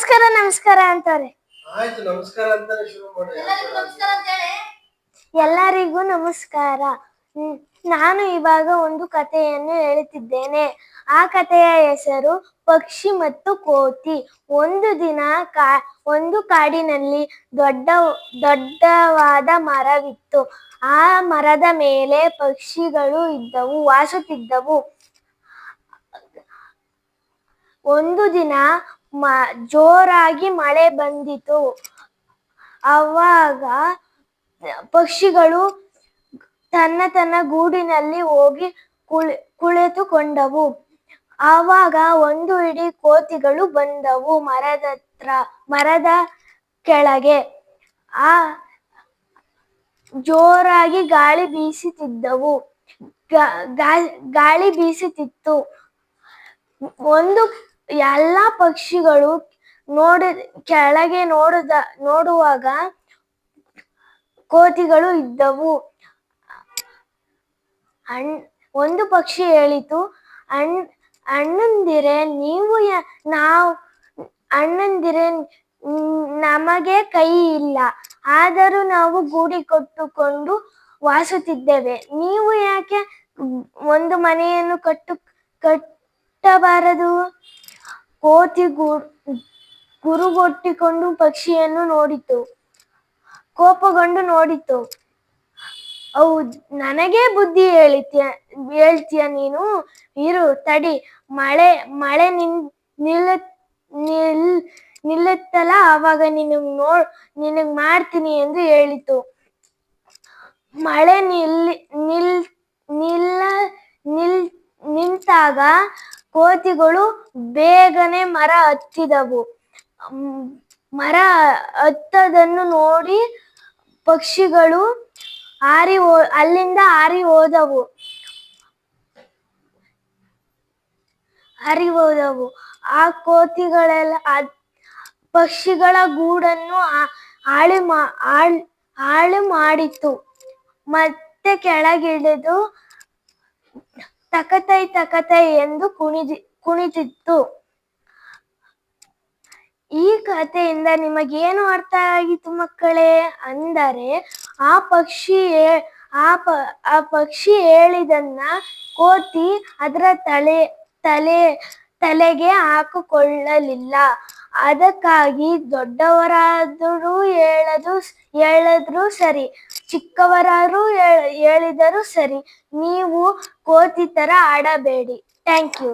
ನಮಸ್ಕಾರ ನಮಸ್ಕಾರ ಅಂತಾರೆ ಆಯ್ತು ನಮಸ್ಕಾರ ಅಂತಾನೆ ಶುರು ಮಾಡಿ ಎಲ್ಲರಿಗೂ ನಮಸ್ಕಾರ ಹ್ಮ್, ನಾನು ಇವಾಗ ಒಂದು ಕಥೆಯನ್ನು ಹೇಳುತ್ತಿದ್ದೇನೆ ಆ ಕಥೆಯ ಹೆಸರು ಪಕ್ಷಿ ಮತ್ತು ಕೋತಿ. ಒಂದು ದಿನ ಕಾ ಒಂದು ಕಾಡಿನಲ್ಲಿ ದೊಡ್ಡ ದೊಡ್ಡವಾದ ಮರವಿತ್ತು. ಆ ಮರದ ಮೇಲೆ ಪಕ್ಷಿಗಳು ಇದ್ದವು ವಾಸುತ್ತಿದ್ದವು. ಒಂದು ದಿನ ಮ, ಜೋರಾಗಿ ಮಳೆ ಬಂದಿತು. ಆವಾಗ ಪಕ್ಷಿಗಳು ತನ್ನ ತನ್ನ ಗೂಡಿನಲ್ಲಿ ಹೋಗಿ ಕುಳಿ, ಕುಳಿತುಕೊಂಡವು. ಆವಾಗ ಒಂದು ಇಡಿ ಕೋತಿಗಳು ಬಂದವು ಮರದತ್ರ ಮರದ ಕೆಳಗೆ. ಆ ಜೋರಾಗಿ ಗಾಳಿ ಬೀಸುತ್ತಿದ್ದವು. ಗಾಳಿ ಬೀಸುತ್ತಿತ್ತು. ಒಂದು ಎಲ್ಲ ಪಕ್ಷಿಗಳು ನೋಡ, ಕೆಳಗೆ ನೋಡದ, ನೋಡುವಾಗ ಕೋತಿಗಳು ಇದ್ದವು. ಅಣ್, ಒಂದು ಪಕ್ಷಿ ಹೇಳಿತು, ಅಣ್, ಅಣ್ಣಂದಿರೆ, ನೀವು ನಾವು, ಅಣ್ಣಂದಿರೆ, ನಮಗೆ ಕೈ ಇಲ್ಲ. ಆದರೂ ನಾವು ಗೂಡಿ ಕಟ್ಟುಕೊಂಡು ವಾಸುತ್ತಿದ್ದೇವೆ. ನೀವು ಯಾಕೆ ಒಂದು ಮನೆಯನ್ನು ಕಟ್ಟು, ಕಟ್ಟಬಾರದು? ಕೋತಿ ಗುರುಗೊಟ್ಟಿಕೊಂಡು ಪಕ್ಷಿಯನ್ನು ನೋಡಿತು. ಕೋಪಗೊಂಡು ನೋಡಿತು. ಅವು, ನನಗೆ ಬುದ್ಧಿ ಹೇಳಿತ್ಯ, ಹೇಳ್ತೀಯ ನೀನು? ಇರು, ತಡಿ. ಮಳೆ ಮಳೆ ನಿನ್ ನಿಲ್ಲ ನಿಲ್, ನಿಲ್ಲುತ್ತಲ್ಲ? ಆವಾಗ ನಿನಗ್ ನೋ ನಿನಗ್ ಮಾಡ್ತೀನಿ ಎಂದು ಹೇಳಿತು. ಮಳೆ ನಿಲ್ ನಿಲ್, ನಿಲ್ಲ, ನಿಲ್, ನಿಂತಾಗ ಕೋತಿಗಳು ಬೇಗನೆ ಮರ ಹತ್ತಿದವು. ಮರ ಹತ್ತದನ್ನು ನೋಡಿ ಪಕ್ಷಿಗಳು ಹಾರಿ ಅಲ್ಲಿಂದ ಹಾರಿ ಹೋದವು. ಹಾರಿ ಹೋದವು. ಆ ಕೋತಿಗಳೆಲ್ಲ ಪಕ್ಷಿಗಳ ಗೂಡನ್ನು ಹಾಳು ಮಾ, ಹಾಳು ಮಾಡಿತು ಮತ್ತೆ ಕೆಳಗಿಳಿದು ತಕತೈ ತಕತೈ ಎಂದು ಕುಣಿದಿ ಕುಣಿತಿತ್ತು. ಈ ಕಥೆಯಿಂದ ನಿಮಗೇನು ಅರ್ಥ ಆಗಿತ್ತು ಮಕ್ಕಳೇ? ಅಂದರೆ ಆ ಪಕ್ಷಿಯೇ ಆ ಪ, ಆ ಪಕ್ಷಿ ಹೇಳಿದನ್ನ ಕೋತಿ ಅದರ ತಲೆ ತಲೆ, ತಲೆಗೆ ಹಾಕಿಕೊಳ್ಳಲಿಲ್ಲ. ಅದಕ್ಕಾಗಿ ದೊಡ್ಡವರಾದರೂ ಹೇಳದು, ಹೇಳದ್ರೂ ಸರಿ. ಚಿಕ್ಕವರಾರು ಹೇಳಿದರು ಸರಿ ನೀವು ಕೋತಿ ತರ ಆಡಬೇಡಿ. Thank you.